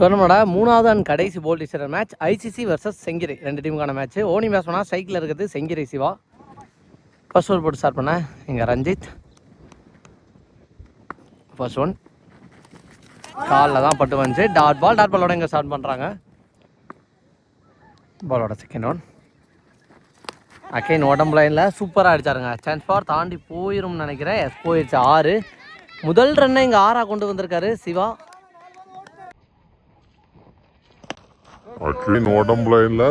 டோர்னமெண்டோட மூணாவது அண்ட் கடைசி போல் டிஸ்டர் மேட்ச் ஐசிசி வர்சஸ் செங்கிரி. ரெண்டு டீமுக்கான மேட்ச் ஓனி மேட்ச் பண்ணால் சைக்கிள் இருக்கிறது செங்கிரி சிவா. ஃபர்ஸ்ட் ஓவர் போட்டு ஸ்டார்ட் பண்ணேன் இங்கே ரஞ்சித். ஃபர்ஸ்ட் ஒன் காலில் தான் பட்டு வந்துச்சு. டாட் பால் டாட் பாலோட இங்கே ஸ்டார்ட் பண்ணுறாங்க பாலோட செகண்ட் ஒன் அகைன் உடம்பு லைனில் சூப்பராக அடித்தாருங்க சான்ஸ் ஃபார் தாண்டி போயிரும்னு நினைக்கிறேன். எஸ் போயிடுச்சு ஆறு. முதல் ரன்னை இங்கே ஆறாக கொண்டு வந்திருக்காரு சிவா. அட்லின் உடம்புல இல்லை?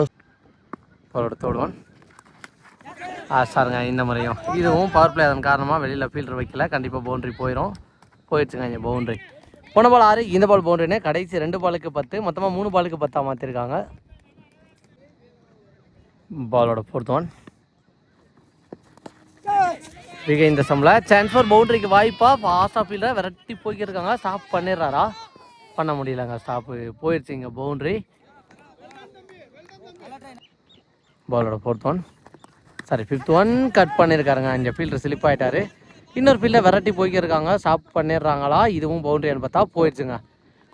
அவரோட தோடுவான் ஆ சாருங்க இந்த முறையும். இதுவும் பவர் பிளே அதன் காரணமாக வெளியில் ஃபீல்டர் வைக்கல. கண்டிப்பாக பவுண்டரி போயிடும் போயிடுச்சுங்க இங்கே பவுண்டரி போன பால் ஆறு இந்த பால் பவுண்டரினே கடைசி ரெண்டு பாலுக்கு பத்து மொத்தமாக மூணு பாலுக்கு பத்தா மாற்றிருக்காங்க பாலோட ஃபோர்த் ஒன் மிக இந்த சம்பளம் சான்ஸ் ஃபார் பவுண்டரிக்கு வாய்ப்பா. ஃபாஸ்டாக ஃபீல்டரை விரட்டி போய்க்கிருக்காங்க ஸ்டாப் பண்ணிடுறாரா? பண்ண முடியலங்க. ஸ்டாப்பு போயிடுச்சு இங்கே பவுண்டரி பாலோட fourth one sorry fifth one cut பண்ணியிருக்காருங்க இங்கே ஃபீல்டர் ஸ்லிப் ஆகிட்டாரு இன்னொரு ஃபீல்டை விரட்டி போய்க்கிருக்காங்க. ஸ்டாப் பண்ணிடுறாங்களா? இதுவும் பவுண்டரின்னு பார்த்தா போயிடுச்சுங்க.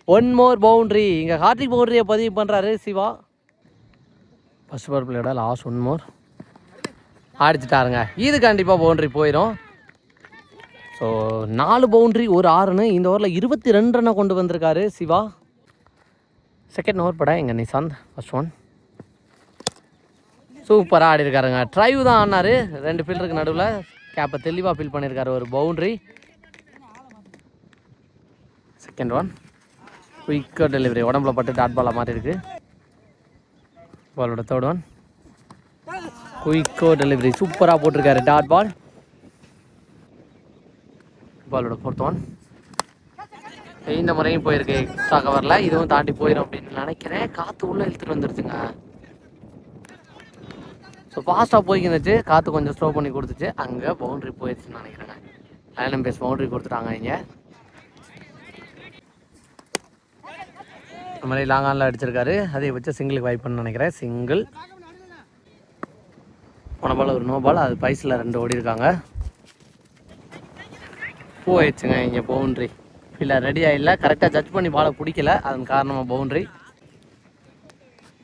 ஒன் மோர் பவுண்ட்ரி இங்கே ஹார்டிக் பவுண்டரியை பதிவு பண்ணுறாரு சிவா. ஃபர்ஸ்ட் பவர் பிளேயோட லாஸ்ட் ஒன் மோர் அடிச்சிட்டாருங்க இது கண்டிப்பாக பவுண்ட்ரி போயிடும் ஸோ நாலு பவுண்டரி ஒரு ஆறுன்னு இந்த ஓவரில் இருபத்தி ரெண்டு ரன்னை கொண்டு வந்திருக்காரு சிவா. செகண்ட் ஓவர் பட எங்கள் நிசாந்த்? ஃபஸ்ட் ஒன் சூப்பராக ஆடி இருக்காருங்க ட்ரைவ் தான் ஆடினாரு. ரெண்டு ஃபீல்டருக்கு நடுவில். கேப்பை தெளிவாக ஃபீல் பண்ணியிருக்காரு ஒரு பவுண்ட்ரி செகண்ட் ஒன் குயிக்காக டெலிவரி உடம்புல பட்டு டாட் பாலாக மாதிரி இருக்கு பாலோட தேர்ட் ஒன் குயிக்கோ டெலிவரி சூப்பராக போட்டிருக்காரு டாட் பால் பாலோட ஃபோர்த் ஒன் இந்த முறையும் போயிருக்கு. எக்ஸ்ட்ரா கவரில் இதுவும் தாண்டி போயிடும் அப்படின்னு நினைக்கிறேன். காற்று உள்ளே இழுத்துட்டு வந்துருச்சுங்க ஸோ ஃபாஸ்ட்டாக போய்க்கிருந்துச்சு காற்று கொஞ்சம் ஸ்லோ பண்ணி கொடுத்துச்சு. அங்கே பவுண்ட்ரி போயிடுச்சுன்னு நினைக்கிறேங்க. லயனம் பேஸ் பவுண்ட்ரி கொடுத்துட்டாங்க இங்கே. இந்த மாதிரி லாங் ஆனில் அடிச்சிருக்காரு. அதை வச்சு சிங்கிளுக்கு வாய்ப்புன்னு நினைக்கிறேன். சிங்கிள் போன பால் ஒரு நோ பால் அது பைஸில் ரெண்டு ஓடி இருக்காங்க. போயிடுச்சுங்க இங்கே பவுண்ட்ரி இல்லை ரெடியாக இல்லை. கரெக்டாக ஜட்ஜ் பண்ணி பாலை பிடிக்கல. அதன் காரணமாக பவுண்ட்ரி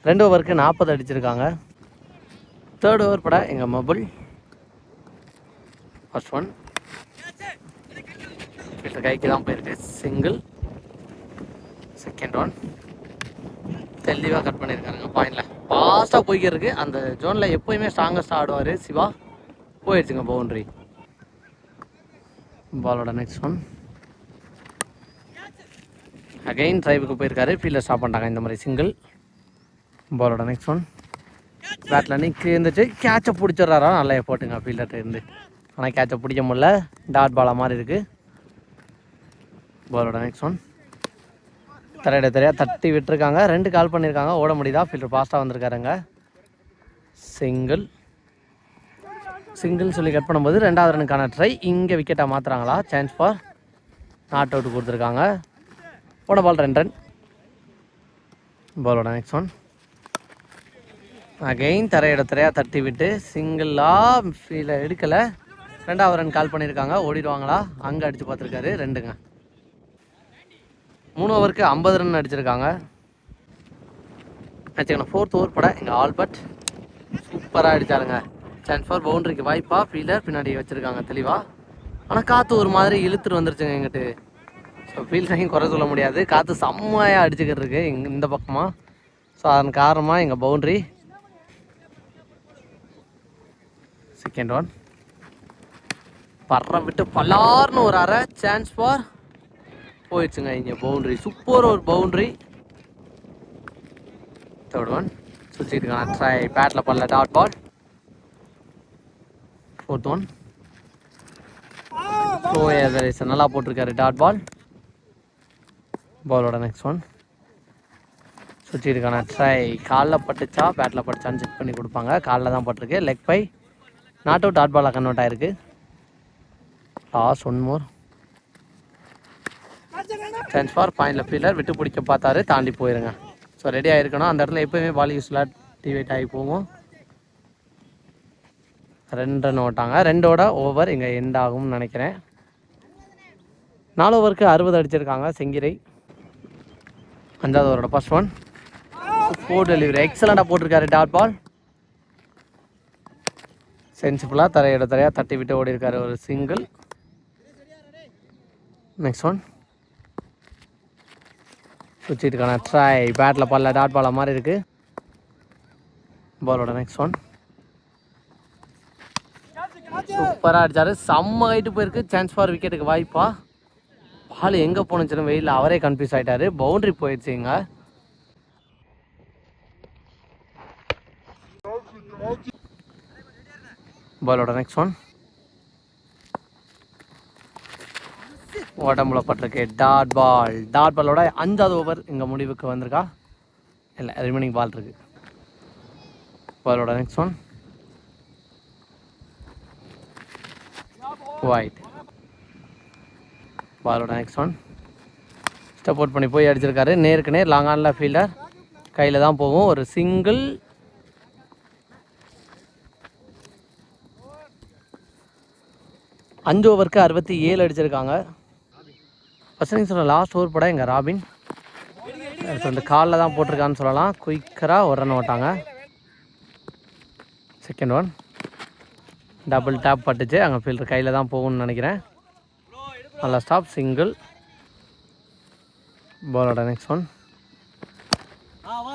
ரெண்டு ஓவருக்கு நாற்பது அடிச்சிருக்காங்க. தேர்ட் ஓவர் பட எங்கள் மொபைல். ஃபர்ஸ்ட் ஒன் கிட்ட கைக்கு தான் போயிருக்கு. சிங்கிள் செகண்ட் ஒன் தெளிவாக கட் பண்ணியிருக்காருங்க பாயிண்டில் ஃபாஸ்ட்டாக போய்க்கிருக்கு. அந்த ஜோனில் எப்போயுமே ஸ்ட்ராங்கஸ்டாக ஆடுவார் சிவா. போயிடுச்சுங்க பவுண்ட்ரி பாலோட நெக்ஸ்ட் ஒன் அகைன் ட்ரைவுக்கு போயிருக்காரு. ஃபீல்டர் ஸ்டாப் பண்ணிட்டாங்க இந்த மாதிரி சிங்கிள் பாலோட நெக்ஸ்ட் ஒன் பேட்டில் நிற்கு இருந்துச்சு. கேட்சை பிடிச்சிட்றாரா? நல்லா போட்டுங்க ஃபீல்டர்ட்ட இருந்து. ஆனால் கேட்சை பிடிக்க முடில டாட் பாலா மாதிரி இருக்குது பாலோட நெக்ஸ்ட் ஒன் தரையிட தரையாக தட்டி விட்டுருக்காங்க. ரெண்டு கால் பண்ணியிருக்காங்க ஓட முடியுதா? ஃபீல்டர் ஃபாஸ்ட்டாக வந்திருக்காருங்க. சிங்கிள் சிங்கிள் சொல்லி கட் பண்ணும்போது ரெண்டாவது ரனுக்கான ட்ரை இங்கே விக்கெட்டாக மாற்றுறாங்களா சான்ஸ் ஃபார் நாட் அவுட் கொடுத்துருக்காங்க. போன பால் ரெண்டு ரன் பாலோட நெக்ஸ்ட் ஒன் அகைன் தரையிட தரையாக தட்டி விட்டு சிங்கிளாக ஃபீலை எடுக்கலை. ரெண்டாவது ரன் கால் பண்ணியிருக்காங்க ஓடிடுவாங்களா? அங்கே அடித்து பார்த்துருக்காரு. ரெண்டுங்க. மூணு ஓவருக்கு ஐம்பது ரன் அடிச்சிருக்காங்க. வச்சுக்கணும். ஃபோர்த் ஓவர் பட எங்கள் ஆல்பர்ட். சூப்பராக அடித்தாருங்க சான்ஸ் ஃபார் பவுண்டரிக்கு வாய்ப்பாக ஃபீல்டர் பின்னாடி வச்சுருக்காங்க தெளிவாக ஆனால் காற்று ஒரு மாதிரி இழுத்துட்டு வந்துருச்சுங்க எங்கிட்டு. ஸோ ஃபீல்டரையும் குறை சொல்ல முடியாது. காற்று செம்மையாக அடிச்சுக்கிட்டு இருக்கு இங்கே இந்த பக்கமாக ஸோ அதன் காரணமாக எங்கள் பவுண்ட்ரி செகண்ட் ஒன் பர்ற விட்டு பல்லார்னு ஒரு அரை சான்ஸ் ஃபார் போயிடுச்சுங்க இங்கே பவுண்ட்ரி சூப்பர் ஒரு பவுண்ட்ரி தேர்ட் ஒன் சுற்றிட்டுருக்காங்க ட்ரை பேட்டில் பண்ணல. Dot ball fourth one slow other நல்லா போட்டிருக்காரு. டாட் பால் பாலோட நெக்ஸ்ட் ஒன் சுற்றிருக்கான ட்ரை காலில் பட்டுச்சா? பேட்டில் பட்டுச்சான்னு செக் பண்ணி கொடுப்பாங்க. காலில் தான் பட்டிருக்கு. லெக் பை நாட் அவுட் ஆட் பாலாக கன்வெர்ட் ஆயிருக்கு. Last one more chance for பாயிண்டில் ஃபீல்டர் விட்டு பிடிக்க பார்த்தாரு. தாண்டி போயிருங்க. ஸோ ரெடி ஆகிருக்கணும் அந்த இடத்துல எப்போயுமே பால் யூஸ்ஃபுல்லாக டிவேட் ஆகி போகும். ரெண்டு ரன் ஓட்டாங்க. ரெண்டோட ஓவர் இங்கே எண்ட் ஆகும்னு நினைக்கிறேன். நாலு ஓவருக்கு அறுபது அடிச்சிருக்காங்க செங்கிரை. அஞ்சாவது ஓவரோட ஃபர்ஸ்ட் ஒன் ஃபோர் டெலிவரி எக்ஸலண்ட்டாக போட்டிருக்காரு டாட் பால் சென்சிபிளாக தரையோட தரையாக தட்டி விட்டு ஓடி இருக்கார் ஒரு சிங்கிள் நெக்ஸ்ட் ஒன் சுற்றிட்டுக்கான ட்ரை பேட்டில் பாலில் டாட் பால் மாதிரி இருக்குது பாலோட நெக்ஸ்ட் ஒன் சூப்பராக அடித்தார் செம்ம ஹைட்டு போயிருக்கு. சான்ஸ் ஃபார் விக்கெட்டுக்கு வாய்ப்பா. பால் எங்கே போனுச்சுன்னு வெயிலில் அவரே கன்ஃபியூஸ் ஆயிட்டாரு. பவுண்ட்ரி போயிடுச்சுங்க பாலோட நெக்ஸ்ட் ஒன் உடம்புல பட்டிருக்கு. டாட் பால் டாட் பாலோட அஞ்சாவது ஓவர் இங்கே முடிவுக்கு வந்திருக்கா? இல்லை ரிமைனிங் பால் இருக்கு. பாலோட நெக்ஸ்ட் ஒன் ஒயிட் பாலோட நெக்ஸ்ட் ஒன் ஸ்டெப் அவுட் பண்ணி போய் அடிச்சிருக்காரு. நேருக்கு நேர் லாங் ஆனில் ஃபீல்டர் கையில் தான் போகும். ஒரு சிங்கிள் அஞ்சு ஓவருக்கு அறுபத்தி ஏழு அடிச்சிருக்காங்க. ஃபஸ்ட் சொல்ல லாஸ்ட் ஓவர் படம் எங்கள் ராபின்? இந்த காலில் தான் போட்டிருக்கான்னு சொல்லலாம். குயிக்கராக ஒரு ரன் ஓட்டாங்க. செகண்ட் ஒன் டபுள் டேப் பட்டுச்சு. அங்கே ஃபீல்டர் கையில் தான் போகும்னு நினைக்கிறேன். நல்லா ஸ்டாப் சிங்கிள் பாலோட நெக்ஸ்ட் ஒன்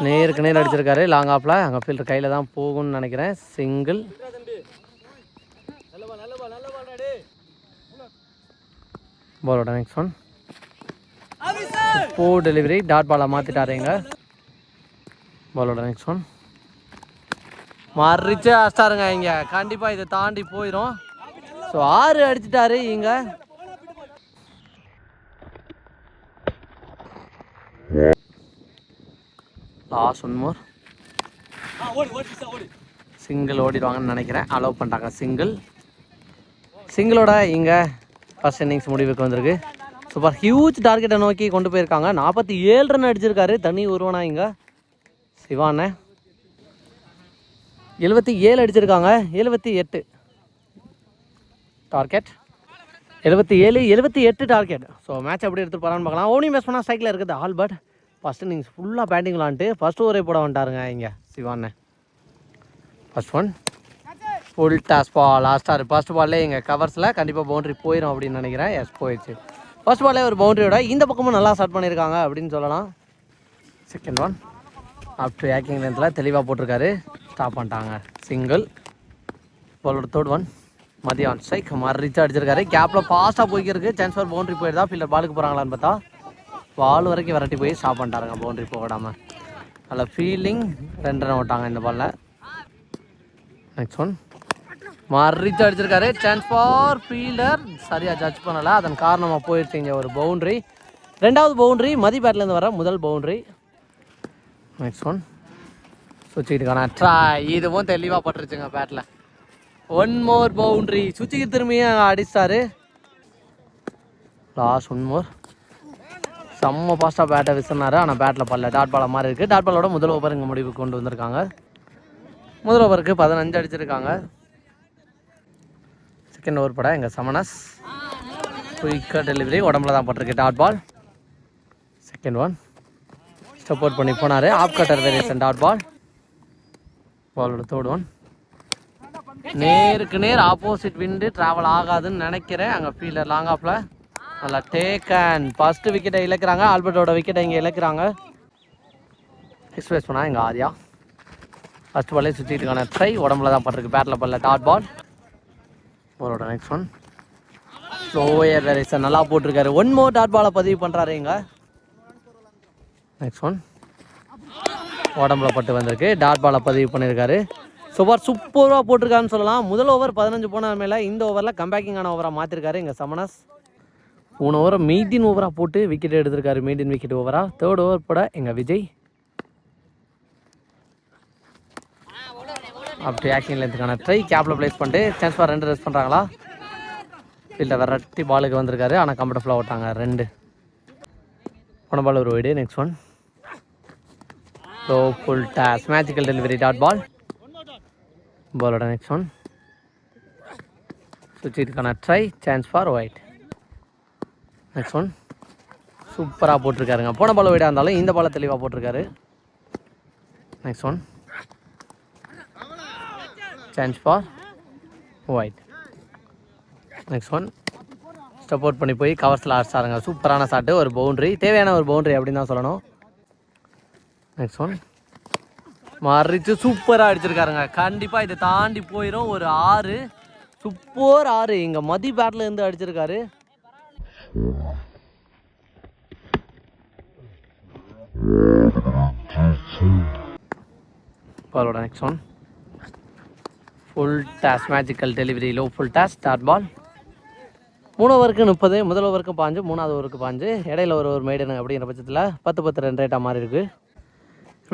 நேருக்கு நேர் அடிச்சிருக்காரு லாங் ஆஃபில் அங்கே ஃபீல்டர் கையில் தான் போகும்னு நினைக்கிறேன். சிங்கிள் பாலோட next one four delivery dot பாலை மாற்றிட்டாருங்க பாலோட நெக்ஸ்ட் ஒன் மறிச்சு அடிச்சிட்டாருங்க இங்கே. கண்டிப்பாக இதை தாண்டி போயிடும் ஸோ ஆறு அடிச்சிட்டாரு இங்க. லாஸ்ட் ஒன் மோர் சிங்கிள் ஓடிடுவாங்கன்னு நினைக்கிறேன். அலோவ் பண்ணிட்டாங்க சிங்கிள் சிங்கிளோட இங்கே. ஃபர்ஸ்ட் இன்னிங்ஸ் முடிவுக்கு வந்திருக்கு. சூப்பர் ஹியூஜ் டார்கெட்டை நோக்கி கொண்டு போயிருக்காங்க. நாற்பத்தி ஏழு ரன் அடிச்சிருக்காரு. தனி உருவனா இங்கே. சிவானே எழுபத்தி ஏழு அடிச்சிருக்காங்க. எழுபத்தி எட்டு. டார்கெட் எழுபத்தி ஏழு எழுபத்தி எட்டு டார்கெட் ஸோ மேட்ச் எப்படி எடுத்து போகிறான்னு பார்க்கலாம். ஓனி மேட்ச் பண்ணால் ஸ்ட்ரைக்கில் இருக்குது. ஆல் பட் ஃபஸ்ட் இன்னிங்ஸ் ஃபுல்லாக பேட்டிங் விளாண்டுட்டு ஃபஸ்ட் ஓவரே போட வந்துட்டாருங்க இங்கே. சிவானே first one full toss ball லாஸ்டார் first பால்லே எங்கள் கவர்ஸில் கண்டிப்பாக பவுண்டரி போயிடும் அப்படின்னு நினைக்கிறேன். எஸ் போயிடுச்சு. ஃபர்ஸ்ட் பால்லே ஒரு பவுண்டரியோட இந்த பக்கமும் நல்லா ஸ்டார்ட் பண்ணியிருக்காங்க அப்படின்னு சொல்லலாம். செகண்ட் ஒன் ஆஃப்டர் டு ஏக்கிங் லென்த்தில் தெளிவாக போட்டிருக்காரு. ஸ்டாப் பண்ணிட்டாங்க. சிங்கிள் பாலோட தேர்ட் ஒன் மதியம் ஸ்ட்ரைக் மறிச்சு அடிச்சிருக்காரு. கேப்பில் ஃபாஸ்ட்டாக போய்க்கிருக்கு. சான்ஸ் ஃபார் பவுண்டரி போயிடுதா? ஃபீல்டர் பாலுக்கு போகிறாங்களான்னு பார்த்தா பால் வரைக்கும் விரட்டி போய் ஸ்டாப் பண்ணிட்டாருங்க. பவுண்டரி போகாமல் நல்ல ஃபீலிங் ரெண்டு ரன் விட்டாங்க இந்த பாலில் நெக்ஸ்ட் ஒன் மறிச்சு அடிச்சிருக்காரு. சான்ஸ் ஃபார் ஃபீல்டர் சரியாக ஜட்ஜ் பண்ணலை. அதன் காரணமாக போயிடுச்சு இங்கே ஒரு பவுண்ட்ரி ரெண்டாவது பவுண்ட்ரி மதி பேட்லேருந்து வர முதல் பவுண்ட்ரி நெக்ஸ்ட் ஒன் சுவிட்சுக்கிட்டுக்கான ட்ரா இதுவும் தெளிவாக பட்டுருச்சுங்க பேட்டில் ஒன் மோர் பவுண்ட்ரி சுவிட்சுக்கு திரும்பியும் அடிச்சாரு. லாஸ்ட் ஒன் மோர் செம்ம ஃபாஸ்ட்டாக பேட்டை விசினாரு ஆனால் பேட்டில் பல்ல டாட் பாலை மாதிரி இருக்குது டாட் பாலோட முதல் ஓவர் இங்கே முடிவுக்கு கொண்டு வந்திருக்காங்க. முதல் ஓவருக்கு பதினஞ்சு அடிச்சிருக்காங்க. செகண்ட் ஓவர் படம் எங்கள் சமனஸ் குயிக்காக டெலிவரி உடம்புல தான் பட்டிருக்கு. Dot ball second one support பண்ணி போனார். Off cutter variation dot ball பாலோட தேர்ட் ஒன் நேருக்கு நேர் ஆப்போசிட் விண்டு ட்ராவல் ஆகாதுன்னு நினைக்கிறேன். அங்கே ஃபீல்டர் லாங் ஆஃபில் நல்லா அண்ட் ஃபஸ்ட்டு விக்கெட்டை இழக்கிறாங்க. ஆல்பர்ட்டோட விக்கெட்டை இங்கே இழக்கிறாங்க. எக்ஸ்பிரஸ் பண்ணால் எங்கள் ஆர்யா? ஃபஸ்ட் பாலே சுற்றிட்டுக்கான ட்ரை உடம்புல தான் பட்டிருக்கு. பேட்டில் பல்ல டாட் பால் அவரோட நெக்ஸ்ட் ஒன் ஸ்லோயர் வேரியேஷன் நல்லா போட்டிருக்காரு. ஒன் மோர் டாட் பாலை பதிவு பண்ணுறாரு இங்கே. நெக்ஸ்ட் ஒன் உடம்புல பட்டு வந்திருக்கு. டாட் பாலை பதிவு பண்ணியிருக்காரு சூப்பர் சூப்பராக போட்டிருக்காருன்னு சொல்லலாம். முதல் ஓவர் பதினஞ்சு போன மேலே இந்த ஓவரில் கம்பேக்கிங்கான ஓவராக மாற்றிருக்காரு இங்கே சமனஸ் மூணு ஓவரை மெயின்டீன் ஓவராக போட்டு விக்கெட் எடுத்திருக்காரு. மெயின்டீன் விக்கெட் ஓவராக தேர்ட் ஓவர் போட எங்கள் விஜய். அப்படி ஆக்ஷன் லென்த்துக்கான ட்ரை கேப்பில் ப்ளேஸ் பண்ணிட்டு சான்ஸ் ஃபார் ரெண்டு ரெஸ் பண்ணுறாங்களா ஃபீல்டை விரட்டி பாலுக்கு வந்திருக்காரு. ஆனால் கம்ஃபர்டபுளாக ஓட்டாங்க. ரெண்டு. போன பால் ஒரு wide next one low full toss magical delivery dot ball பாலோட next one சுவிட்சுக்கான try chance for wide next one சூப்பராக போட்டிருக்காருங்க. போன பால் வீடாக இருந்தாலும் இந்த பாலை தெளிவாக போட்டிருக்காரு. Next one chance for wide next one support பண்ணி போய் கவர்ஸில் அடிச்சாருங்க சூப்பரான ஷாட்டு ஒரு பவுண்ட்ரி தேவையான ஒரு பவுண்ட்ரி அப்படின்னு தான் சொல்லணும். நெக்ஸ்ட் ஒன் மறிச்சு சூப்பராக அடிச்சிருக்காருங்க. கண்டிப்பாக இதை தாண்டி போயிடும் ஒரு ஆறு. சூப்பர் ஆறு. இங்கே மதி பேட்லேருந்து அடிச்சிருக்காரு. பாலோட next one full toss magical delivery low full toss start ball மூணு ஓவருக்கு முப்பது முதல் ஓவருக்கு பாஞ்சு மூணாவது ஓவருக்கு பாஞ்சு. இடையில ஒரு ஒரு மெய்டன் அப்படிங்கிற பட்சத்தில் பத்து பத்து ரெண்டு ரேட்டாக மாறி இருக்கு.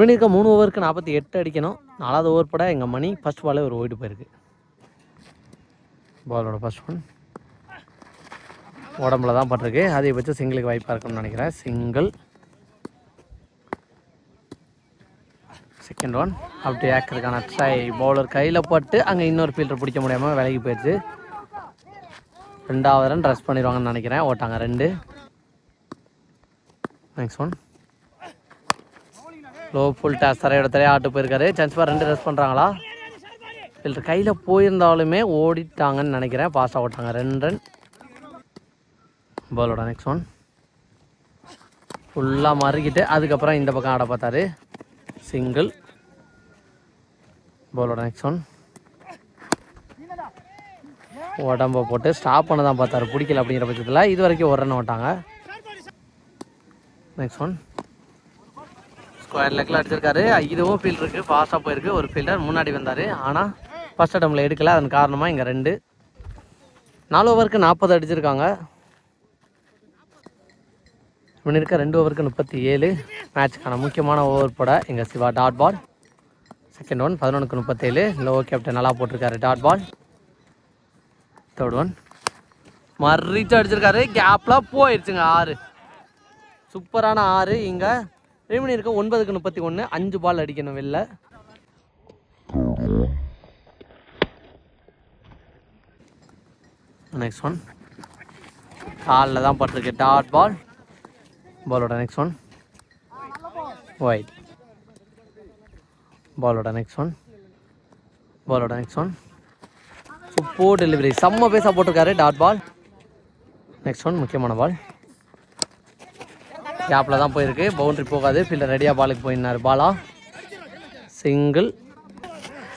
இருக்க மூணு ஓவருக்கு நாற்பத்தி எட்டு அடிக்கணும். நாலாவது ஓவர் பட எங்கள் மணி ஃபர்ஸ்ட் பாலே ஒரு ஓய்டு போயிருக்கு. பாலோட ஃபர்ஸ்ட் ஒன் உடம்புல தான் பட்டிருக்கு. அதிகபட்சம் சிங்கிளுக்கு வாய்ப்பாக இருக்கும்னு நினைக்கிறேன். சிங்கிள் செகண்ட் ஒன் அப்படி ஏக்கருக்கான ட்ரை பவுலர் கையில் பட்டு அங்கே இன்னொரு ஃபீல்டர் பிடிக்க முடியாமல் விலகி போயிடுச்சு. ரெண்டாவது ரன் ரஷ் பண்ணிடுவாங்கன்னு நினைக்கிறேன். ஓட்டாங்க ரெண்டு. Next one low full toss தரையோட தரையாக ஆட்டு போயிருக்காரு. சான்ஸ் பார் ரெண்டு ரெஸ்ட் பண்ணுறாங்களா ஃபீல்டர் கையில் போயிருந்தாலுமே ஓடிட்டாங்கன்னு நினைக்கிறேன். பாஸ்டாக ஓட்டாங்க. ரெண்டு ரன் பாலோட நெக்ஸ்ட் ஒன் ஃபுல்லாக மறுக்கிட்டு அதுக்கப்புறம் இந்த பக்கம் ஆட பார்த்தாரு. சிங்கிள் பாலோட நெக்ஸ்ட் ஒன் உடம்ப போட்டு ஸ்டாப் பண்ண தான் பார்த்தாரு. பிடிக்கல அப்படிங்கிற பட்சத்தில் இது வரைக்கும் ஒரு ரன் ஓட்டாங்க நெக்ஸ்ட் ஒன் ஸ்கொயர் லெக்கில் அடிச்சிருக்காரு. இதுவும் ஃபீல்ட் இருக்குது ஃபாஸ்ட்டாக போயிருக்கு. ஒரு ஃபீல்டர் முன்னாடி வந்தார். ஆனால் ஃபஸ்ட் அடம்பில் எடுக்கல. அதன் காரணமாக இங்கே ரெண்டு. நாலு ஓவருக்கு நாற்பது அடிச்சிருக்காங்க. இவன் இருக்க ரெண்டு ஓவருக்கு முப்பத்தி ஏழு மேட்ச்க்கான முக்கியமான ஓவர் போட எங்கள் Siva dot ball second one பதினொன்றுக்கு முப்பத்தேழு லோ கேப்டன் நல்லா போட்டிருக்காரு டாட் பால் தேர்ட் ஒன் மறிச்சு அடிச்சிருக்காரு கேப்லாம் போயிடுச்சுங்க ஆறு. சூப்பரான ஆறு. இங்கே ரெமினி இருக்க ஒன்பதுக்கு முப்பத்தி ஒன்று அஞ்சு பால் அடிக்கணும் வெளில. நெக்ஸ்ட் ஒன் காலில் தான் பட்டிருக்கு டாட் பால் பாலோட நெக்ஸ்ட் ஒன் ஒயிட் பாலோட நெக்ஸ்ட் ஒன் பாலோட நெக்ஸ்ட் ஒன் சூப்பர் டெலிவரி செம்ம பேஸாக போட்டிருக்காரு டாட் பால் நெக்ஸ்ட் ஒன் முக்கியமான பால் கேப்பில் தான் போயிருக்கு. பவுண்ட்ரி போகாது. ஃபீல்டர் ரெடியாக பாலுக்கு போயிருந்தார் பாலா சிங்கிள்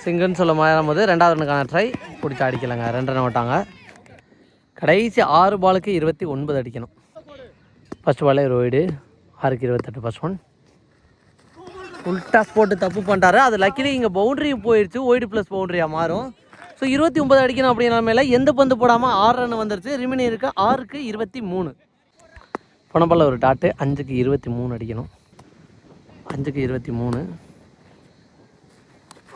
சிங்கிள்னு சொல்ல போது ரெண்டாவது ரனுக்கான ட்ரை பிடிச்சி அடிக்கலைங்க. ரெண்டு ரன் விட்டாங்க. கடைசி ஆறு பாலுக்கு இருபத்தி ஒன்பது அடிக்கணும். ஃபஸ்ட் பாலே ரோய்டு ஒய்டு ஆறுக்கு இருபத்தெட்டு ஃபஸ்ட் ஒன் உல்டாஸ் போட்டு தப்பு பண்ணிட்டாரு. அது லக்கிலி இங்கே பவுண்டரி போயிடுச்சு ஒய்டு ப்ளஸ் பவுண்டரியாக மாறும். ஸோ இருபத்தி ஒன்பது அடிக்கணும் அப்படிங்கிற மேலே எந்த பந்து போடாமல் ஆறு ரன் வந்துருச்சு. ரிமினி இருக்கு ஆறுக்கு இருபத்தி மூணு. பணப்பால் ஒரு டாட்டு அஞ்சுக்கு இருபத்தி மூணு அடிக்கணும். அஞ்சுக்கு இருபத்தி மூணு.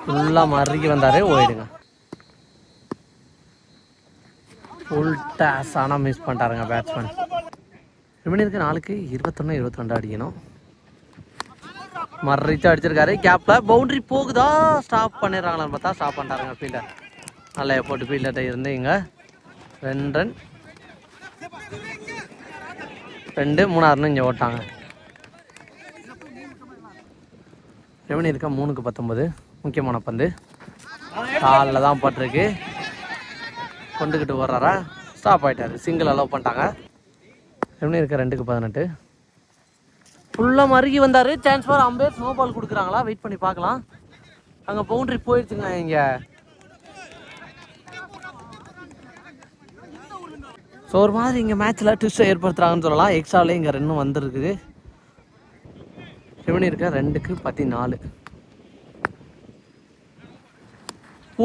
ஃபுல்லாக மறுக்கி வந்தார் ஓயிடுங்க உல்டாஸ் ஆனால் மிஸ் பண்ணிட்டாருங்க பேட்ஸ்மேன் ரிமினிருக்கு நாளுக்கு இருபத்தொன்று இருபத்தி ரெண்டு அடிக்கணும். மறைச்சு அடிச்சிருக்காரு. கேப்பில் பவுண்டரி போகுதா? ஸ்டாப் பண்ணிடுறாங்களான்னு பார்த்தா? ஸ்டாப் பண்ணிட்டாருங்க ஃபீல்டர் நல்லா போட்டு ஃபீல்டர்கிட்ட இருந்து இங்கே. ரெண்டு ரன் ரெண்டு மூணாறுன்னு இங்கே ஓட்டாங்க. ரெவனி இருக்கா மூணுக்கு பத்தொம்பது முக்கியமான பந்து. காலில் தான் பட்டிருக்கு. கொண்டுக்கிட்டு வர்றாரா ஸ்டாப் ஆகிட்டாரு சிங்கிள் அலோவ் பண்ணிட்டாங்க. எப்படி இருக்க ரெண்டுக்கு பதினெட்டு? ஃபுல்லாக மறுகி வந்தார். Chance for ampere snow ball கொடுக்குறாங்களா? வெயிட் பண்ணி பார்க்கலாம். அங்கே பவுண்ட்ரி போயிடுச்சுங்க இங்கே. ஸோ ஒரு மாதிரி இங்கே மேட்ச்சில் ட்விஸ்ட்டை ஏற்படுத்துகிறாங்கன்னு சொல்லலாம். எக்ஸ்ட்ராலே இங்கே ரெண்டும் வந்துருக்குது ரெவனி இருக்க? ரெண்டுக்கு பதினாலு.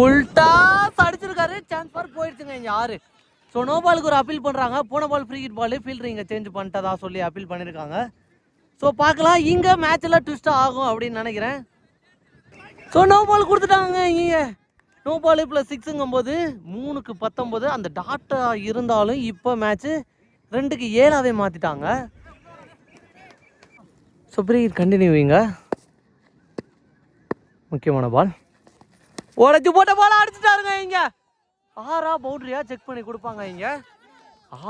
உல்டா அடிச்சிருக்காரு. சான்ஸ் ஃபார் போயிடுச்சுங்க இங்கே ஆறு. ஸோ நோ பாலுக்கு ஒரு அப்பீல் பண்ணுறாங்க போன ball free hit ball fielder change பண்ணிட்டதா சொல்லி அப்பீல் பண்ணியிருக்காங்க ஸோ பார்க்கலாம். இங்கே மேட்ச்சில் ட்விஸ்ட் ஆகும் அப்படின்னு நினைக்கிறேன். ஸோ நோ பால் கொடுத்துட்டாங்க இங்கே. நோ பால் ப்ளஸ் சிக்ஸுங்கும்போது மூணுக்கு பத்தொம்போது அந்த டாட்டா இருந்தாலும் இப்போ மேட்ச்சு ரெண்டுக்கு ஏழாவே மாற்றிட்டாங்க ஸோ ஃப்ரீ ஹிட் கண்டினியூவிங்க முக்கியமான பால் உடச்சி போட்ட பால் அடிச்சுட்டாருங்க இங்கே. ஆறா பவுண்டரியா செக் பண்ணி கொடுப்பாங்க இங்க?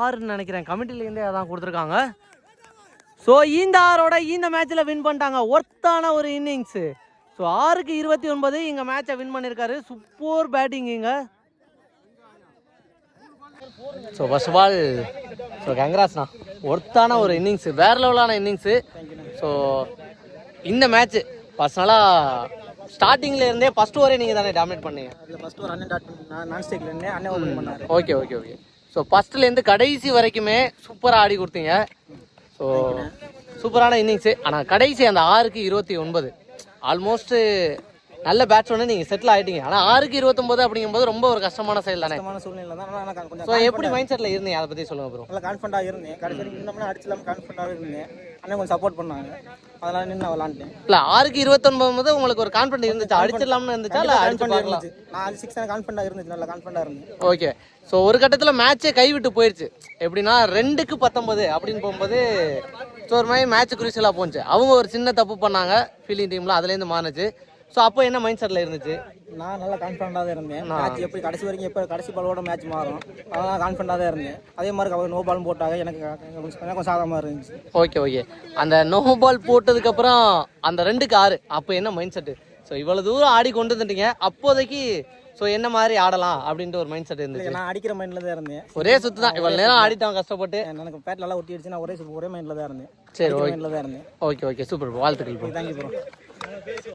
ஆறுன்னு நினைக்கிறேன். கமிட்டிலேருந்தே அதான் கொடுத்துருக்காங்க. ஸோ இந்த ஆரோட இந்த மேட்ச்சில் வின் பண்ணிட்டாங்க. ஒர்த்தான ஒரு இன்னிங்ஸு ஸோ ஆறுக்கு இருபத்தி ஒன்பது இங்கே மேட்சை வின் பண்ணியிருக்காரு சூப்பர் பேட்டிங் இங்கே. So first off all so கங்கராஸ்ண்ணா ஒர்த்தான ஒரு இன்னிங்ஸு வேறு லெவலான இன்னிங்ஸு ஸோ இந்த மேட்ச்சு பர்சனலாக ஸ்டார்டிங்கில் இருந்தே ஃபர்ஸ்ட் ஓவரே நீங்கள் தானே டாமினேட் பண்ணீங்க? அதில் ஃபர்ஸ்ட் ஒரு அண்ணன் டாட் நான் நான் ஸ்டேக்ல இருந்தேன் அண்ணன் ஓப்பன் பண்ணாரு. ஓகே ஓகே ஓகே ஸோ ஃபஸ்ட்லேருந்து கடைசி வரைக்குமே சூப்பராக ஆடி கொடுத்தீங்க. ஸோ சூப்பரான இன்னிங்ஸு ஆனால் கடைசி அந்த ஆறுக்கு இருபத்தி ஒன்பது. ஆல்மோஸ்ட் நல்ல பேட்ஸ்மேனு நீங்கள் செட்டில் ஆகிட்டீங்க ஆனால் ஆறுக்கு இருபத்தொம்போது அப்படிங்கும்போது ரொம்ப ஒரு கஷ்டமான செயல் தானே? கஷ்டமான சூழ்நிலை தான். ஆனால் நான் கொஞ்சம் ஸோ எப்படி மைண்ட் செட்டில் இருந்தீங்க? அதை பற்றி சொல்லுங்கள் ப்ரோ நல்லா கான்ஃபிடண்டாக இருந்தேன். கடைசி வரைக்கும் அடிச்சலாம் கான்ஃபிடண்டாகவே இருந்தேன். அண்ணன் கொஞ்சம் சப்போர்ட் பண்ணாங்க. அதனால நின்று நான் விளாண்டேன் இல்லை ஆறுக்கு இருபத்தொன்பது போது உங்களுக்கு ஒரு கான்ஃபிடன்ட் இருந்துச்சா? அடிச்சிடலாம்னு இருந்துச்சா? இல்லை அடிச்சு இருந்துச்சு. நான் சிக்ஸ் கான்ஃபிடண்டாக இருந்துச்சு. நல்லா கான்ஃபிடண்டாக இருந்தேன். ஓகே ஸோ ஒரு கட்டத்தில் மேட்சே கைவிட்டு போயிடுச்சு எப்படின்னா ரெண்டுக்கு பத்தொன்பது அப்படின்னு போகும்போது ஸோ ஒரு மாதிரி மேட்ச் குரூசியலாக போச்சு. அவங்க ஒரு சின்ன தப்பு பண்ணாங்க. ஃபீலிங் டீமில் அதுலேருந்து மாறுச்சு ஸோ அப்போ என்ன மைண்ட் செட்டில் இருந்துச்சு? நான் நல்லா கான்ஃபிடண்டாக தான் இருந்தேன். மேட்ச் எப்படி கடைசி வரைக்கும் எப்போ கடைசி பாலோட மேட்ச் மாறும். அதனால் கான்ஃபிடண்டாக தான் இருந்தேன். அதே மாதிரி அவர் நோ பாலும் போட்டாங்க. எனக்கு கொஞ்சம் சாதகமாக இருந்துச்சு. ஓகே ஓகே அந்த நோ பால் போட்டதுக்கப்புறம் அந்த ரெண்டுக்கு ஆறு அப்போ என்ன மைண்ட் செட்டு ஸோ இவ்வளோ தூரம் ஆடி கொண்டு வந்துட்டீங்க. அப்போதைக்கு ஸோ என்ன மாதிரி ஆடலாம் அப்படின்ட்டு ஒரு மைண்ட் செட் இருந்துச்சு. நான் அடிக்கிற மைண்டில் தான் இருந்தேன். ஒரே சுத்து தான். இவ்வளோ நேரம் ஆடிட்டோம் கஷ்டப்பட்டு. எனக்கு பேட் நல்லா ஒட்டி நான் ஒரே ஒரே மைண்டில் தான் இருந்தேன். சரி ஓகே தான் இருந்தேன். ஓகே ஓகே சூப்பர் வாழ்த்துக்கள். Thank you bro